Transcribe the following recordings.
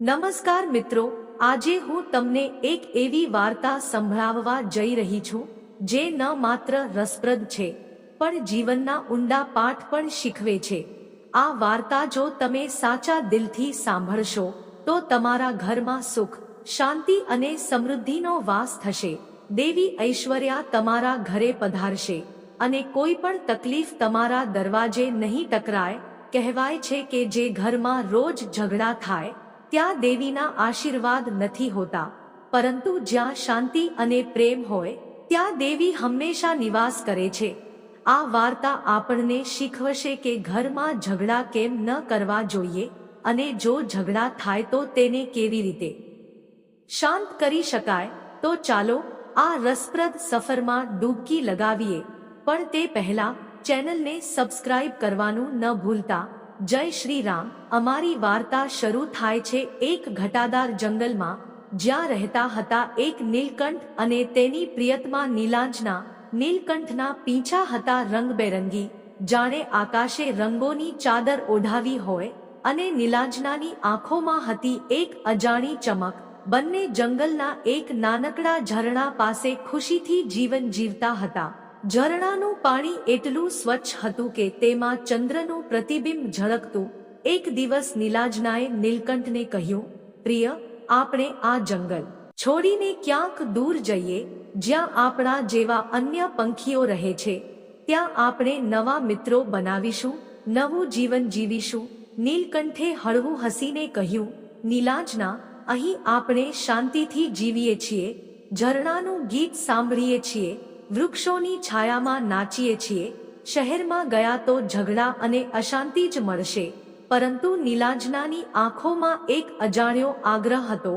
નમસ્કાર મિત્રો, આજે હું તમને એક એવી વાર્તા સંભળાવવા જઈ રહી છું, જે ન માત્ર રસપ્રદ છે, પણ જીવનના ઊંડા પાઠ પણ શીખવે છે. આ વાર્તા જો તમે સાચા દિલથી સાંભળશો, તો તમારા ઘરમાં સુખ, શાંતિ અને સમૃદ્ધિનો વાસ થશે. દેવી ઐશ્વર્યા તમારા ઘરે પધારશે અને કોઈ પણ તકલીફ તમારા દરવાજે નહીં ટકરાય, કહેવાય છે કે જે ઘરમાં રોજ ઝઘડા થાય ત્યાં દેવીના આશીર્વાદ નથી હોતા. પરંતુ જ્યાં શાંતિ અને પ્રેમ હોય, ત્યાં દેવી હંમેશા નિવાસ કરે છે. આ વાર્તા આપણને શીખવશે કે ઘરમાં ઝઘડા કેમ ન કરવા જોઈએ અને જો ઝઘડા થાય તો તેને કેવી રીતે? શાંત કરી શકાય, તો ચાલો આ રસપ્રદ સફરમાં ડૂબકી લગાવીએ. પણ તે પહેલા ચેનલને સબસ્ક્રાઇબ કરવાનું ન ભૂલતા. જય શ્રી રામ. અમારી વાર્તા શરૂ થાય છે એક ઘટાદાર જંગલમાં, જ્યાં રહેતા હતા એક નીલકંઠ અને તેની પ્રિયતમા નીલાંજના. નીલકંઠના પીંછા હતા રંગબેરંગી. જાણે આકાશે રંગોની ચાદર ઓઢાવી હોય અને નીલાંજનાની આંખોમાં હતી એક અજાણી ચમક. બંને જંગલના એક નાનકડા ઝરણા પાસે ખુશીથી જીવન જીવતા હતા. ઝરણાનું પાણી એટલું સ્વચ્છ હતું કે તેમાં ચંદ્રનું પ્રતિબિંબ ઝળકતું. એક દિવસ નીલાજનાએ નીલકંઠને કહ્યું, પ્રિય, આપણે આ જંગલ છોડીને ક્યાંક દૂર જઈએ, જ્યાં આપણા જેવા અન્ય પંખીઓ રહે છે. ત્યાં આપણે નવા મિત્રો બનાવીશું, નવું જીવન જીવીશું. નીલકંઠે હળવું હસીને કહ્યું, નીલાજના, અહીં આપણે શાંતિથી જીવીએ છીએ, ઝરણાનું ગીત સાંભળીએ છીએ. વૃક્ષોની છાયામાં નાચીએ છીએ, શહેરમાં ગયા તો ઝઘડા અને અશાંતિ જ મળશે. પરંતુ નીલાંજનાની આંખોમાં એક અજાણ્યો આગ્રહ હતો.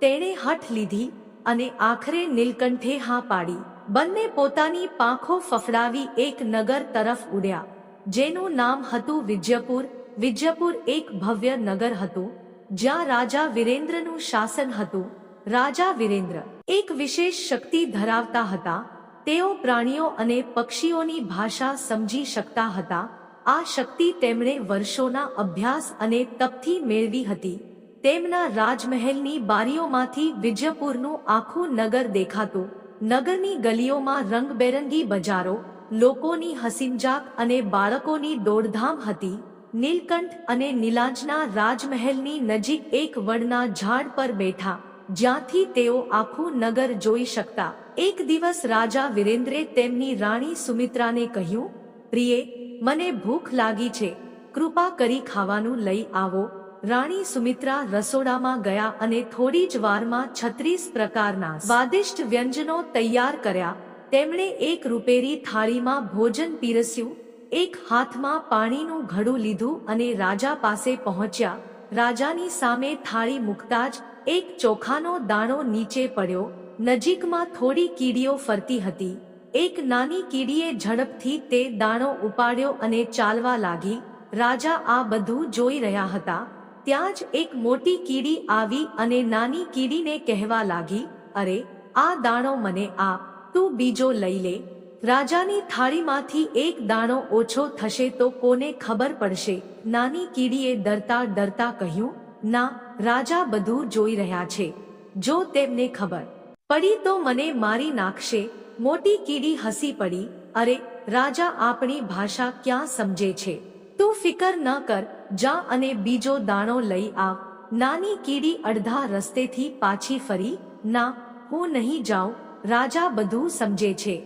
તેણે હઠ લીધી અને આખરે નીલકંઠે હા પાડી. બંને પોતાની પાંખો ફફડાવી એક નગર તરફ ઉડ્યા. જેનું નામ હતું વિજયપુર વિજયપુર એક ભવ્ય નગર હતું, જ્યાં રાજા વિરેન્દ્રનું શાસન હતું. રાજા વિરેન્દ્ર એક વિશેષ શક્તિ ધરાવતા હતા. તેઓ પ્રાણીઓ અને પક્ષીઓની ભાષા સમજી શકતા હતા. આ શક્તિ તેમણે વર્ષોના અભ્યાસ અને તપથી મેળવી હતી. તેમના રાજમહેલની બારીઓમાંથી વિજયપુરનું આખું નગર દેખાતું. નગરની ગલીઓમાં રંગબેરંગી બજારો, લોકોની હસીમજાક અને બાળકોની દોડધામ હતી. નીલકંઠ અને નીલાંજના રાજમહેલની નજીક એક વડના ઝાડ પર બેઠા. જ્યાંથી તેઓ આખું નગર જોઈ શકતા. એક દિવસ રાજા વિરેન્દ્રે તેમની રાણી સુમિત્રાને કહ્યું, પ્રિય, મને ભૂખ લાગી છે. કૃપા કરી ખાવાનું લઈ આવો. રાણી સુમિત્રા રસોડામાં ગયા અને થોડી જ વારમાં છત્રીસ પ્રકારના સ્વાદિષ્ટ વ્યંજનો તૈયાર કર્યા. તેમણે એક રૂપેરી થાળીમાં ભોજન પીરસ્યું, એક હાથમાં પાણીનું ઘડું લીધું અને રાજા પાસે પહોંચ્યા. રાજાની સામે થાળી મૂકતા જ એક ચોખાનો દાણો નીચે પડ્યો, નજીકમાં થોડી કીડીઓ ફરતી હતી. એક નાની કીડીએ ઝડપથી તે દાણો ઉપાડ્યો અને ચાલવા લાગી. રાજા આ બધું જોઈ રહ્યા હતા. ત્યાં જ એક મોટી કીડી આવી અને નાની કીડીને કહેવા લાગી, અરે, આ દાણો મને આ તું બીજો લઈ લે. રાજાની થાળીમાંથી એક દાણો ઓછો થશે તો કોને ખબર પડશે? નાની કીડીએ ડરતા ડરતા કહ્યું, ના રાજા બધું જોઈ રહ્યા છે. જો તેમને ખબર પડી તો મને મારી નાખશે. મોટી કીડી હસી પડી, અરે, રાજા આપણી ભાષા ક્યાં સમજે છે? તું ફિકર ન કર, જા અને બીજો દાણો લઈ આવ. નાની કીડી અડધા રસ્તેથી પાછી ફરી, ના, હું નહીં જાઉં. રાજા બધું સમજે છે.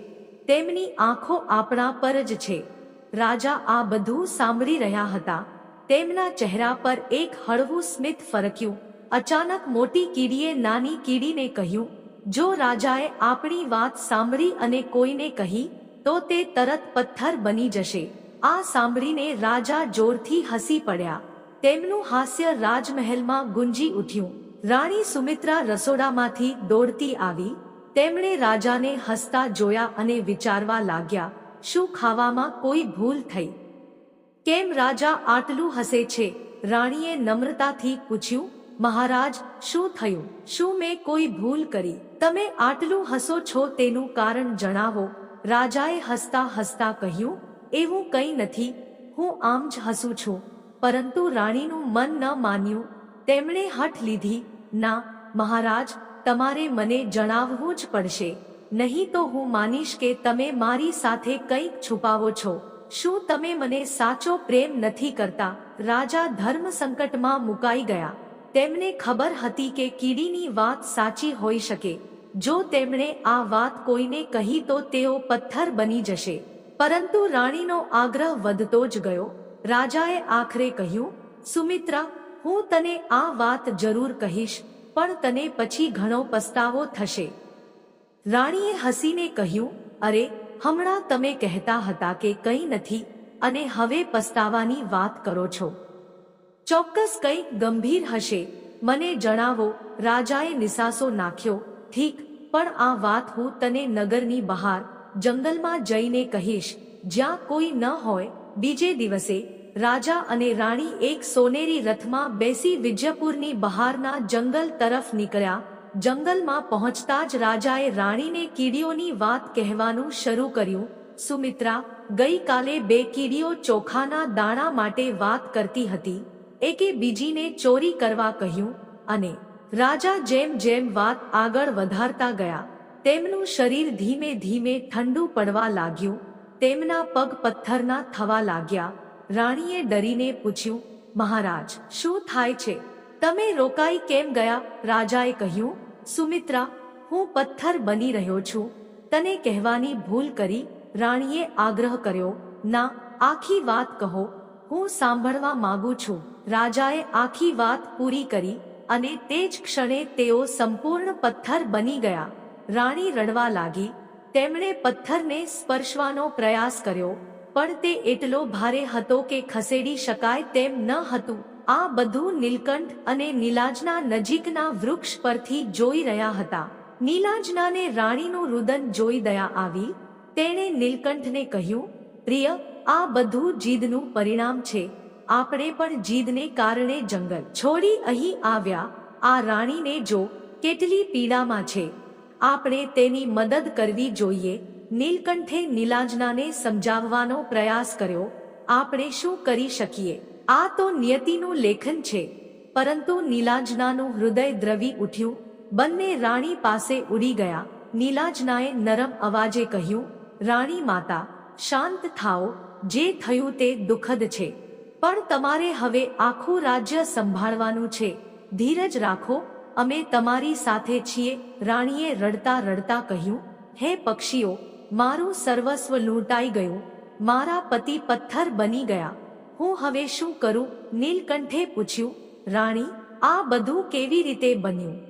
તેમની આંખો આપણા પર જ છે. રાજા આ બધું સાંભળી રહ્યા હતા. તેમના ચહેરા પર એક હળવું સ્મિત ફરક્યું. અચાનક મોટી કીડીએ નાની કીડીને કહ્યું, જો રાજાએ આપણી વાત સાંભળી અને કોઈને કહી, તો તે તરત પથ્થર બની જશે. આ સાંભળીને રાજા જોરથી હસી પડ્યા. તેમનું હાસ્ય રાજમહેલમાં ગુંજી ઉઠ્યું. રાણી સુમિત્રા રસોડામાંથી દોડતી આવી. તેમણે રાજાને હસતા જોયા અને વિચારવા લાગ્યા, શું ખાવામાં કોઈ ભૂલ થઈ? કેમ રાજા આટલું હસે છે? રાણીએ નમ્રતાથી પૂછ્યું, મહારાજ, શું થયું? શું મેં કોઈ ભૂલ કરી? તમે આટલું હસો છો તેનું કારણ જણાવો. રાજાએ હસતા હસતા કહ્યું, એવું કંઈ નથી. હું આમ જ હસું છું. પરંતુ રાણીનું મન ન માન્યું. તેમણે હઠ લીધી, ના, મહારાજ, તમારે મને જણાવવું જ પડશે. નહીં તો હું માનીશ કે તમે મારી સાથે કંઈક છુપાવો છો. શું તમે મને સાચો પ્રેમ નથી કરતા? રાજા ધર્મ સંકટમાં મુકાઈ ગયા. તેમને ખબર હતી કે કીડીની વાત સાચી હોઈ શકે. જો તેમણે આ વાત કોઈને કહી તો તેઓ પથ્થર બની જશે. પરંતુ રાણીનો આગ્રહ વધતો જ ગયો. રાજાએ આખરે કહ્યું, સુમિત્રા, હું તને આ વાત જરૂર કહીશ, પણ તને પછી ઘણો પસ્તાવો થશે. રાણીએ હસીને કહ્યું, અરે હમણાં તમે કહેતા હતા કે કંઈ નથી અને હવે પસ્તાવાની વાત કરો છો. ચોક્કસ કંઈક ગંભીર હશે. મને જણાવો, રાજાએ નિસાસો નાખ્યો, ઠીક, પણ આ વાત હું તને નગરની બહાર, જંગલમાં જઈને કહીશ. જ્યાં કોઈ ન હોય, બીજે દિવસે, રાજા અને રાણી એક સોનેરી રથમાં બેસી વિજયપુરની બહારના જંગલ તરફ નીકળ્યા જંગલમાં પહોંચતા જ રાજાએ રાણીને કીડીઓની વાત કહેવાનું શરૂ કર્યું. સુમિત્રા, ગઈકાલે બે કીડીઓ ચોખાના દાણા માટે વાત કરતી હતી. એકે બીજીને ચોરી કરવા કહ્યું અને રાજા જેમ જેમ વાત આગળ વધારતા ગયા. તેમનું શરીર ધીમે ધીમે ઠંડુ પડવા લાગ્યું. તેમના પગ પથ્થરના થવા લાગ્યા. રાણીએ ડરીને પૂછ્યું, મહારાજ, શું થાય છે? તમે રોકાઈ કેમ ગયા? રાજાએ કહ્યું સુમિત્રા, હું પથ્થર બની રહ્યો છું. તને કહેવાની ભૂલ કરી રાણીએ આગ્રહ કર્યો, ના, આખી વાત કહો. હું સાંભળવા માંગુ છું. રાજાએ આખી વાત પૂરી કરી અને તે જ ક્ષણે તેઓ સંપૂર્ણ પથ્થર બની ગયા. રાણી રડવા લાગી. તેમણે પથ્થરને સ્પર્શવાનો પ્રયાસ કર્યો, પણ તે એટલો ભારે હતો કે ખસેડી શકાય તેમ ન હતું. આ બધું નીલકંઠ અને નીલાજના નજીકના વૃક્ષ પરથી જોઈ રહ્યા હતા. નીલાજનાને રાણીનું રુદન જોઈ દયા આવી. તેણે નીલકંઠને કહ્યું, પ્રિય, આ બધું જીદનું પરિણામ છે. આપણે પણ જીદને કારણે જંગલ છોડી અહીં આવ્યા. આ રાણીને જો કેટલી પીડામાં છે. આપણે તેની મદદ કરવી જોઈએ. નીલકંઠે નીલાજનાને સમજાવવાનો પ્રયાસ કર્યો. આપણે શું કરી શકીએ? આ તો નિયતિનું લેખન છે. પરંતુ નીલાજનાનું હૃદય દ્રવી ઉઠ્યું. બંને રાણી પાસે ઉડી ગયા. નીલાંજનાએ નરમ અવાજે કહ્યું, રાણી માતા, શાંત થાઓ. જે થયું તે દુઃખદ છે. પણ તમારે હવે આખું રાજ્ય સંભાળવાનું છે. ધીરજ રાખો. અમે તમારી સાથે છીએ. રાણીએ રડતા રડતા કહ્યું, હે પક્ષીઓ, મારું સર્વસ્વ લૂંટાઈ ગયું. મારા પતિ પથ્થર બની ગયા. હું હવે શું કરું? નીલકંઠે પૂછ્યું, રાણી, આ બધું કેવી રીતે બન્યું?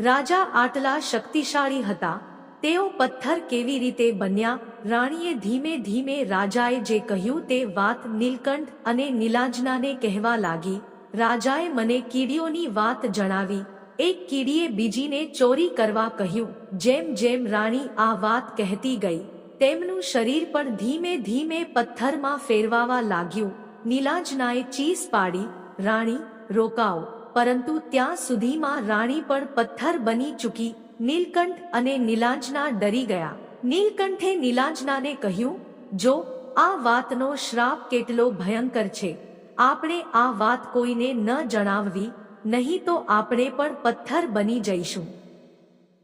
રાજા આટલા શક્તિશાળી હતા. તેઓ પથ્થર કેવી રીતે બન્યા? રાણીએ ધીમે ધીમે રાજાએ જે કહ્યું તે વાત નીલકંઠ અને નીલાંજનાને કહેવા લાગી. રાજાએ મને કીડીઓની વાત જણાવી. એક કીડીએ બીજીને ચોરી કરવા કહ્યું. જેમ જેમ રાણી આ વાત કહેતી ગઈ તેમનું શરીર પણ ધીમે ધીમે પથ્થરમાં ફેરવાવા લાગ્યું. નીલાજનાએ ચીસ પાડી, રાણી, રોકાઓ. પરંતુ ત્યાં સુધીમાં રાણી પણ પથ્થર બની ચૂકી. નીલકંઠ અને નીલાંજના ડરી ગયા. નીલકંઠે નીલાંજનાને કહ્યું, જો, આ વાતનો શ્રાપ કેટલો ભયંકર છે. આપણે આ વાત કોઈને ન જણાવવી, નહીં તો આપણે પણ પથ્થર બની જઈશું.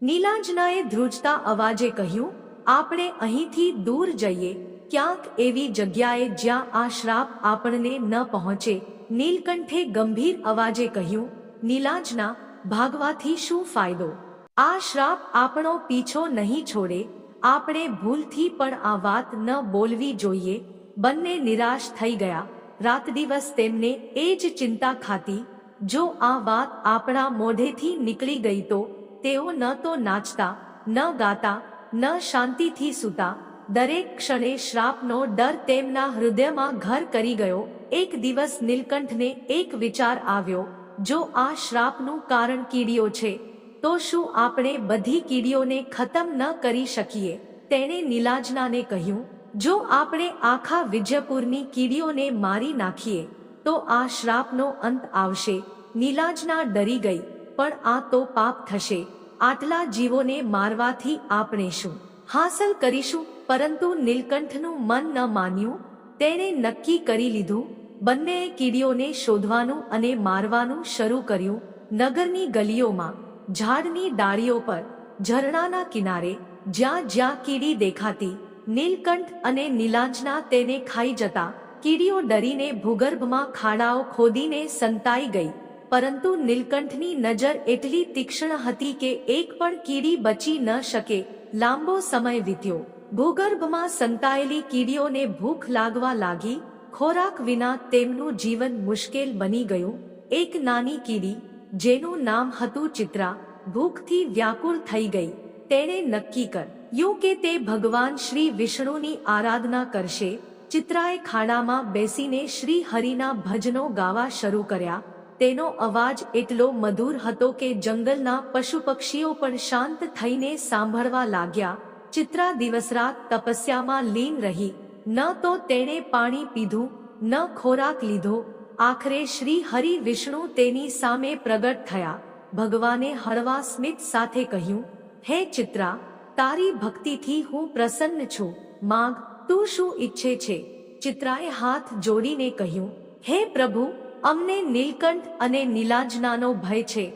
નીલાંજનાએ ધ્રુજતા અવાજે કહ્યું આપણે અહીંથી દૂર જઈએ, ક્યાંક એવી જગ્યાએ જ્યાં આ શ્રાપ આપણને ન પહોંચે. નીલકંઠે ગંભીર અવાજે કહ્યું, નીલાંજના, ભાગવાથી શું ફાયદો? આ શ્રાપ આપણો પીછો નહીં છોડે. આપણે ભૂલથી પણ આ વાત ન બોલવી જોઈએ. બંને નિરાશ થઈ ગયા. રાત દિવસ તેમને એ જ ચિંતા ખાતી, જો આ વાત આપણા મોઢેથી નીકળી ગઈ તો તેઓ ન તો નાચતા, ન ગાતા ન શાંતિથી સૂતા. દરેક ક્ષણે શ્રાપનો ડર તેમના હૃદયમાં ઘર કરી ગયો. એક દિવસ નીલકંઠને એક વિચાર આવ્યો. જો આ શ્રાપનું કારણ કીડીઓ છે, તો શું આપણે બધી કીડીઓને ખતમ ન કરી શકીએ? તેણે નીલાજનાને કહ્યું, જો આપણે આખા વિજયપુરની કીડીઓને મારી નાખીએ, તો આ શ્રાપનો અંત આવશે. નીલાજના ડરી ગઈ, પણ આ તો પાપ થશે. આટલા જીવોને મારવાથી આપણે શું હાંસલ કરીશું? પરંતુ નીલકંઠનું મન ન માન્યું. તેણે નક્કી કરી લીધું બંનેએ કીડીઓને શોધવાનું અને મારવાનું શરૂ કર્યું. નગરની ગલીઓમાં, ઝાડની ડાળીઓ પર, ઝરણાના કિનારે, જ્યાં જ્યાં કીડી દેખાતી, નીલકંઠ અને નીલાંજના તેને ખાઈ જતા, કીડીઓ ડરીને ભૂગર્ભમાં ખાડાઓ ખોદીને સંતાઈ ગઈ. પરંતુ નીલકંઠની નજર એટલી તીક્ષ્ણ હતી કે એક પણ કીડી બચી ન શકે. લાંબો સમય વીત્યો. ભૂગર્ભમાં સંતાયેલી કીડીઓને ભૂખ લાગવા લાગી. ખોરાક વિના તેમનું જીવન મુશ્કેલ બની ગયું. એક નાની કીડી, જેનું નામ હતું ચિત્રા, ભૂખથી વ્યાકુળ થઈ ગઈ. તેણે નક્કી કર્યું કે તે ભગવાન શ્રી વિષ્ણુની આરાધના કરશે? ચિત્રાએ ખાડામાં બેસીને શ્રી હરિના ભજનો ગાવા શરૂ કર્યા. તેનો અવાજ એટલો મધુર હતો કે જંગલના પશુ પક્ષીઓ પણ શાંત થઈને સાંભળવા લાગ્યા. ચિત્રા દિવસરાત તપસ્યામાં લીન રહી. ન તો તેણે પાણી પીધું, ન ખોરાક લીધો. આખરે શ્રી હરિ વિષ્ણુ તેની સામે પ્રગટ થયા. ભગવાને હળવા સ્મિત સાથે કહ્યું, હે ચિત્રા, તારી ભક્તિથી હું પ્રસન્ન છું. માગ, તું શું ઈચ્છે છે? ચિત્રાએ હાથ જોડીને કહ્યું, હે પ્રભુ અમને નીલકંઠ અને નીલાંજનાનો ભય છે.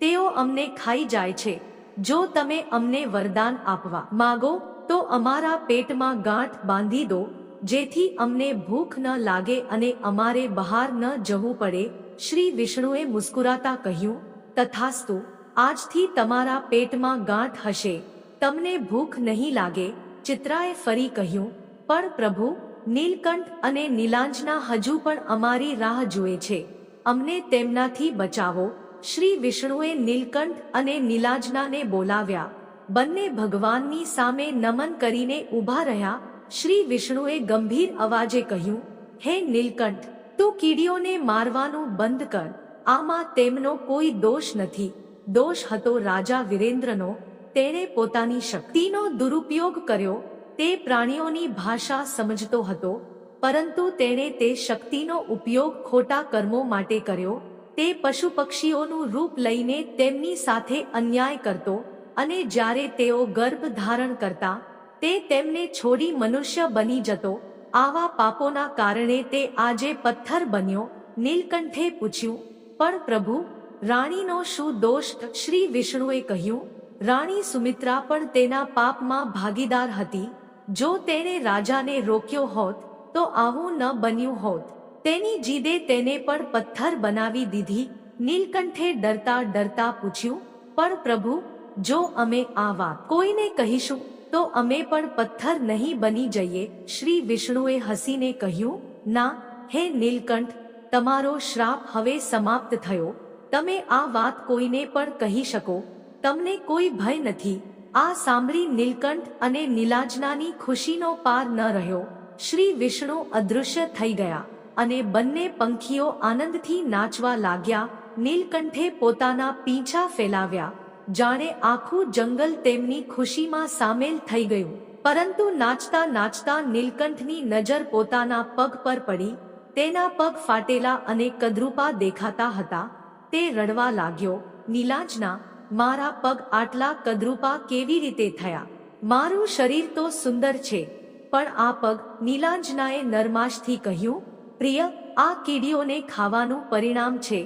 તેઓ અમને ખાઈ જાય છે. જો તમે અમને વરદાન આપવા માગો, તો અમારા પેટમાં ગાંઠ બાંધી દો, જેથી અમને ભૂખ ન લાગે અને અમારે બહાર ન જવું પડે. શ્રી વિષ્ણુએ મુસ્કુરાતા કહ્યું, તથાસ્તુ, આજથી તમારા પેટમાં ગાંઠ હશે. તમને ભૂખ નહીં લાગે. ચિત્રાએ ફરી કહ્યું, પણ પ્રભુ નીલકંઠ અને નીલાંજના હજુ પણ અમારી રાહ જુએ છે. અમને તેમનાથી બચાવો. શ્રી વિષ્ણુએ નીલકંઠ અને નીલાંજનાને બોલાવ્યા. બંને ભગવાનની સામે નમન કરીને ઊભા રહ્યા. શ્રી વિષ્ણુએ ગંભીર અવાજે કહ્યું, હે નીલકંઠ, તું કીડીઓને મારવાનું બંધ કર. આમાં તેમનો કોઈ દોષ નથી. દોષ હતો રાજા વિરેન્દ્રનો. તેણે પોતાની શક્તિનો દુરુપયોગ કર્યો. તે પ્રાણીઓની ભાષા સમજતો હતો, પરંતુ તેણે તે શક્તિનો ઉપયોગ ખોટા કર્મો માટે કર્યો, તે પશુ પક્ષીઓનું રૂપ લઈને તેમની સાથે અન્યાય કરતો અને જ્યારે તેઓ ગર્ભ ધારણ કરતા, તે તેમને છોડી મનુષ્ય બની જતો, આવા પાપોના કારણે તે આજે પથ્થર બન્યો, નીલકંઠે પૂછ્યું, પણ પ્રભુ, રાણીનો શું દોષ શ્રી વિષ્ણુએ કહ્યું? રાણી સુમિત્રા પણ તેના પાપમાં ભાગીદાર હતી? જો તેણે રાજાને રોક્યો હોત, તો આવું ન બન્યું હોત. તેની જીદે તેને પણ પથ્થર બનાવી દીધી. નીલકંઠે ડરતા ડરતા પૂછ્યું, પણ પ્રભુ, જો અમે આ વાત કોઈને કહીશું, તો અમે પણ પથ્થર નહીં બની જઈએ. શ્રી વિષ્ણુએ હસીને કહ્યું, ના, હે નીલકંઠ, તમારો શ્રાપ હવે સમાપ્ત થયો. તમે આ વાત કોઈને પણ કહી શકો. તમને કોઈ ભય નથી. આ સાંભળી નીલકંઠ અને નીલાજનાની ખુશીનો પાર ન રહ્યો. શ્રી વિષ્ણુ અદૃશ્ય થઈ ગયા અને બંને પંખીઓ આનંદથી નાચવા લાગ્યા. નીલકંઠે પોતાના પીંછા ફેલાવ્યા. જાણે આખું જંગલ તેમની ખુશીમાં સામેલ થઈ ગયું. પરંતુ નાચતા નાચતા નીલકંઠની નજર પોતાના પગ પર પડી. તેના પગ ફાટેલા અને કદરૂપા દેખાતા હતા. તે રડવા લાગ્યો. નીલાજના મારા પગ આટલા કદરૂપા કેવી રીતે થયા? મારું શરીર તો સુંદર છે, પણ આ પગ નીલાંજનાએ નરમાશથી કહ્યું, પ્રિય, આ કીડીઓને ખાવાનું પરિણામ છે.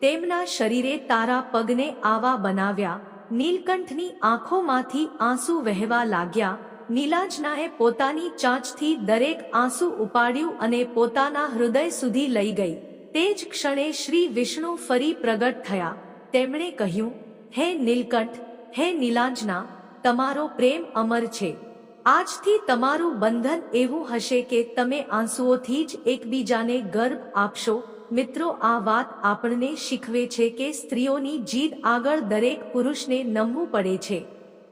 તેમના શરીરે તારા પગને આવા બનાવ્યા, નીલકંઠની આંખોમાંથી આંસુ વહેવા લાગ્યા, નીલાંજનાએ પોતાની ચાંચથી દરેક આંસુ ઉપાડ્યું અને પોતાના હૃદય સુધી લઈ ગઈ. તે જ ક્ષણે શ્રી વિષ્ણુ ફરી પ્રગટ થયા. તેમણે કહ્યું હે નીલકંઠ, હે નીલાંજના, તમારો પ્રેમ અમર છે. આજથી તમારું બંધન એવું હશે કે તમે આંસુઓથી જ એકબીજાને ગર્ભ આપશો. મિત્રો, આ વાત આપણને શીખવે છે કે સ્ત્રીઓની જીદ આગળ દરેક પુરુષને નમવું પડે છે.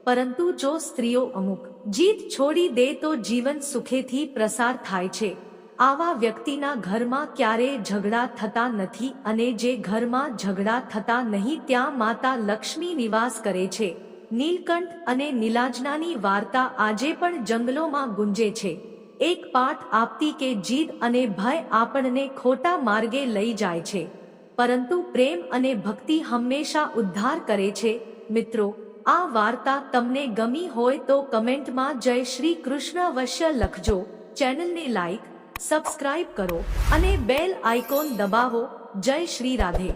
પરંતુ જો સ્ત્રીઓ અમુક જીદ છોડી દે તો જીવન સુખેથી પ્રસાર થાય છે. આવા વ્યક્તિના ઘરમાં ક્યારેય ઝઘડા થતા નથી અને જે ઘરમાં ઝઘડા થતા નહીં ત્યાં માતા લક્ષ્મી નિવાસ કરે છે. નીલકંઠ અને નીલાજનાની વાર્તા આજે પણ જંગલોમાં ગુંજે છે. એક પાઠ આપતી કે જીદ અને ભય આપણને ખોટા માર્ગે લઈ જાય છે. પરંતુ પ્રેમ અને ભક્તિ હંમેશા ઉદ્ધાર કરે છે. મિત્રો, આ વાર્તા તમને ગમી હોય તો કમેન્ટમાં જય શ્રી કૃષ્ણ અવશ્ય લખજો. ચેનલને લાઈક સબસ્ક્રાઇબ કરો અને બેલ આઇકોન દબાવો. જય શ્રી રાધે.